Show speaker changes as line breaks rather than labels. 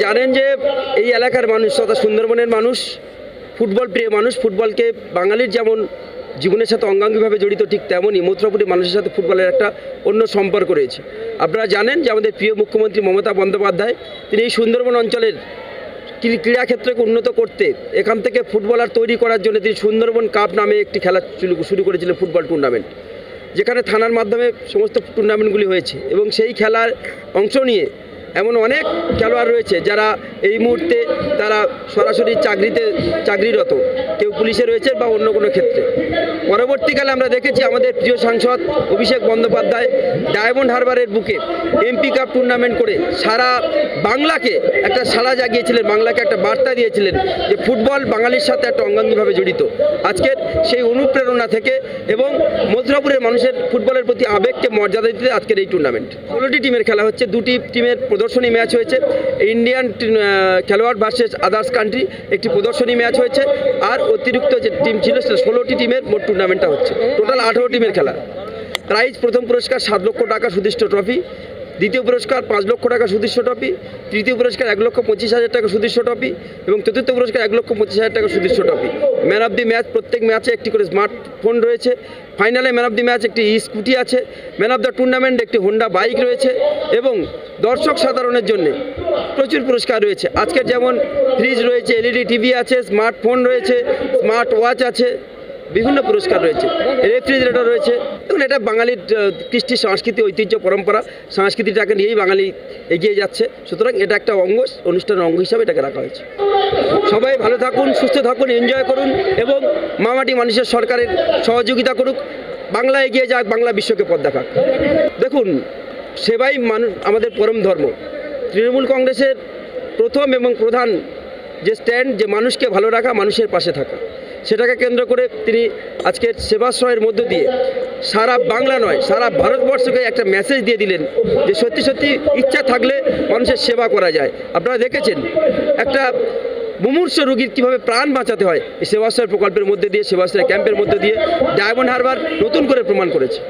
জানেন যে এই এলাকার মানুষ তথা সুন্দরবনের মানুষ, ফুটবল প্রিয় মানুষ, ফুটবলকে বাঙালির যেমন জীবনের সাথে অঙ্গাঙ্গিভাবে জড়িত ঠিক তেমনই মথুরাপুরের মানুষের সাথে ফুটবলের একটা অন্য সম্পর্ক রয়েছে। আপনারা জানেন যে আমাদের প্রিয় মুখ্যমন্ত্রী মমতা বন্দ্যোপাধ্যায়, তিনি এই সুন্দরবন অঞ্চলের ক্রী- ক্রীড়াক্ষেত্রকে উন্নত করতে এখান থেকে ফুটবলার তৈরি করার জন্য তিনি সুন্দরবন কাপ নামে একটি খেলা শুরু করেছিলেন ফুটবল টুর্নামেন্ট। যেখানে থানার মাধ্যমে সমস্ত টুর্নামেন্টগুলি হয়েছে এবং সেই খেলার অংশ নিয়ে এমন অনেক খেলোয়াড় রয়েছে যারা এই মুহূর্তে তারা সরাসরি চাকরিতে, চাকরিরত। কেউ পুলিশে রয়েছে বা অন্য কোনো ক্ষেত্রে। পরবর্তীকালে আমরা দেখেছি আমাদের প্রিয় সাংসদ অভিষেক বন্দ্যোপাধ্যায় ডায়মন্ড হারবারের বুকে এমপি কাপ টুর্নামেন্ট করে সারা বাংলাকে একটা সাড়া জাগিয়েছিলেন, বাংলাকে একটা বার্তা দিয়েছিলেন যে ফুটবল বাঙালির সাথে একটা অঙ্গাঙ্গিভাবে জড়িত। আজকের সেই অনুপ্রেরণা থেকে এবং মথুরাপুরের মানুষের ফুটবলের প্রতি আবেগকে মর্যাদা দিতে আজকের এই টুর্নামেন্ট ষোলোটি টিমের খেলা হচ্ছে, দুটি টিমের প্রদর্শনী ম্যাচ হয়েছে। ইন্ডিয়ান খেলোয়াড় ভার্সেস আদার্স কান্ট্রি একটি প্রদর্শনী ম্যাচ হয়েছে। আর অতিরিক্ত যে টিম ছিল সেটা ষোলোটি টিমের মোট টুর্নামেন্টটা হচ্ছে। টোটাল আঠেরো টিমের খেলা। প্রাইজ প্রথম পুরস্কার সাত লক্ষ টাকা সুদিষ্ট ট্রফি দ্বিতীয় পুরস্কার পাঁচ লক্ষ টাকা সুদৃশ্য ট্রফি তৃতীয় পুরস্কার এক লক্ষ পঁচিশ হাজার টাকা সুদৃশ্য ট্রফি এবং চতুর্থ পুরস্কার এক লক্ষ পঁচিশ হাজার টাকা সুদৃশ্য trophy man of the match প্রত্যেক ম্যাচে একটি করে স্মার্টফোন রয়েছে। ফাইনালে ম্যান অফ দি ম্যাচ একটি স্কুটি আছে। ম্যান অফ দ্য টুর্নামেন্ট একটি হোন্ডা বাইক রয়েছে এবং দর্শক সাধারণের জন্য প্রচুর পুরস্কার রয়েছে। আজকের যেমন ফ্রিজ রয়েছে এলইডি টিভি আছে স্মার্টফোন রয়েছে স্মার্ট ওয়াচ আছে। বিভিন্ন পুরস্কার রয়েছে। রেফ্রিজারেটর রয়েছে। এবং এটা বাঙালির কৃষ্টি সংস্কৃতি, ঐতিহ্য, পরম্পরা। সংস্কৃতিটাকে নিয়েই বাঙালি এগিয়ে যাচ্ছে। সুতরাং এটা একটা অঙ্গ, অনুষ্ঠানের অঙ্গ হিসাবে এটাকে রাখা হয়েছে। সবাই ভালো থাকুন, সুস্থ থাকুন, এনজয় করুন এবং মামাটি মানুষের সরকারের সহযোগিতা করুক। বাংলা এগিয়ে যাক, বাংলা বিশ্বকে পথ দেখাক। দেখুন, সেবাই মানুষ, আমাদের পরম ধর্ম। তৃণমূল কংগ্রেসের প্রথম এবং প্রধান যে স্ট্যান্ড, যে মানুষকে ভালো রাখা, মানুষের পাশে থাকা। সেটাকে কেন্দ্র করে তিনি আজকের সেবাশ্রয়ের মধ্য দিয়ে সারা বাংলা নয়, সারা ভারতবর্ষকে একটা মেসেজ দিয়ে দিলেন যে সত্যি সত্যি ইচ্ছা থাকলে মানুষের সেবা করা যায়। আপনারা দেখেছেন একটা মুমূর্ষ রোগীর কীভাবে প্রাণ বাঁচাতে হয় এই সেবাশ্রয় প্রকল্পের মধ্যে দিয়ে, সেবাশ্রয় ক্যাম্পের মধ্যে দিয়ে, ডায়মন্ড হারবার নতুন করে প্রমাণ করেছে।